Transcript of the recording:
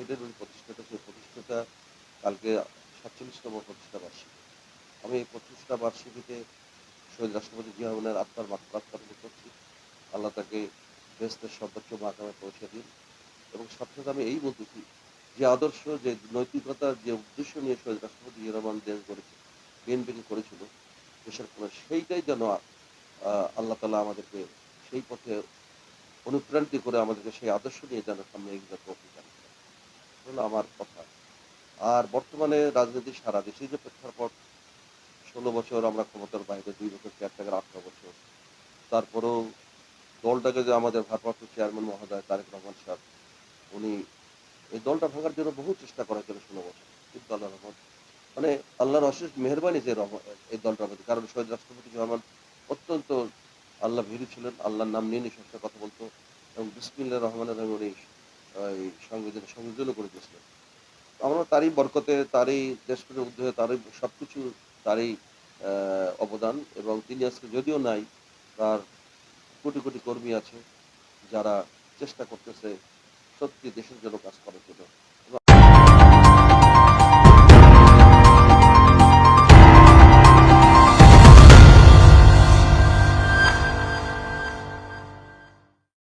শহীদের উনি প্রতিষ্ঠাতা সেই প্রতিষ্ঠাতা কালকে সাতচল্লিশতম প্রতিষ্ঠা বার্ষিকী। আমি এই প্রতিষ্ঠা বার্ষিকীতে শহীদ রাষ্ট্রপতি জিয়া রহমানের আত্মার মাত্রাত করছি। আল্লাহ তাকে বেস্তের সর্বোচ্চ মাকামে পৌঁছে দিন। এবং সাথে সাথে আমি এই বলতেছি যে আদর্শ, যে নৈতিকতা যে উদ্দেশ্য নিয়ে শহীদ রাষ্ট্রপতি জিয়া রহমান দেশ করেছে বিএনপিকে করেছিল, দেশের কোনো সেইটাই যেন আল্লাহ তালা আমাদেরকে সেই পথে অনুপ্রাণিত করে আমাদেরকে সেই আদর্শ নিয়ে যেন সামনে এগিয়ে যাওয়ার আমার কথা। আর বর্তমানে রাজনীতি সারা দেশে যে প্রেক্ষাপট, ষোলো বছর আমরা ক্ষমতার বাইরে, দুই বছর চার টাকার আঠারো বছর। তারপরেও দলটাকে যে আমাদের ভারপ্রাপ্ত চেয়ারম্যান মহোদয় তারেক রহমান সাহেব উনি এই দলটা ভাঙার জন্য বহু চেষ্টা করেছিল ষোলো বছর। কিন্তু আল্লাহ রহমান মানে আল্লাহর অশেষ মেহরবানি যে এই দলটার প্রতি। কারণ শহীদ রাষ্ট্রপতি রহমান অত্যন্ত আল্লাহ ভীরু ছিলেন, আল্লাহর নাম নিয়ে নিঃশ্বাসে কথা বলতো। এবং বিসমিল্লা রহমানের রহিম উনি এই সংবিধান সংযোজনও করে দিয়েছিলেন আমরা তারই বরকতে, তারই দেশপ্রেমের উদ্যোগে তারই সব কিছু তারই অবদান এবং তিনি আজকে যদিও নাই, তার কোটি কোটি কর্মী আছে যারা চেষ্টা করতেছে সত্যি দেশের জন্য কাজ করার জন্য।